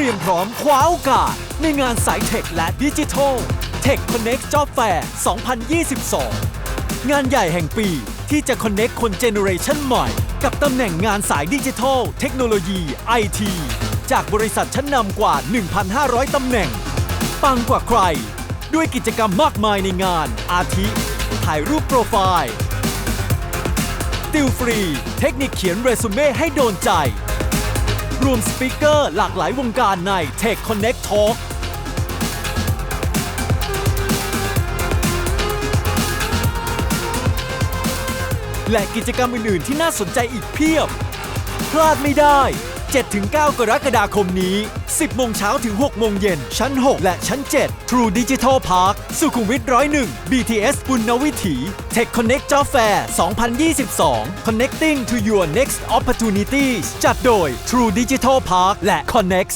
รียมพร้อมคว้าโอกาส ในงานสายเทคและดิจิทัล Tech Connect Job Fair 2022 งานใหญ่แห่งปีที่จะ Connect คนเจเนอเรชันใหม่ กับตำแหน่งงานสายดิจิทัล เทคโนโลยี IT จากบริษัทชั้นนำกว่า 1,500 ตำแหน่ง ปังกว่าใคร ด้วยกิจกรรมมากมายในงาน อาทิ ถ่ายรูปโปรไฟล์ติวฟรี เทคนิคเขียนเรซูเม่ให้โดนใจ รวมสปีกเกอร์หลากหลายวงการใน Tech Connect Talk และกิจกรรมอื่น ๆ ที่น่าสนใจอีกเพียบ พลาดไม่ได้ 7-9 กรกฎาคมนี้ 10 โมงเช้าถึง 6 โมงเย็น ชั้น 6 และชั้น 7 True Digital Park สุขุมวิท101 BTS บุญนวิถี Tech Connect Job Fair 2022 Connecting to your next opportunities จัดโดย True Digital Park และ Connect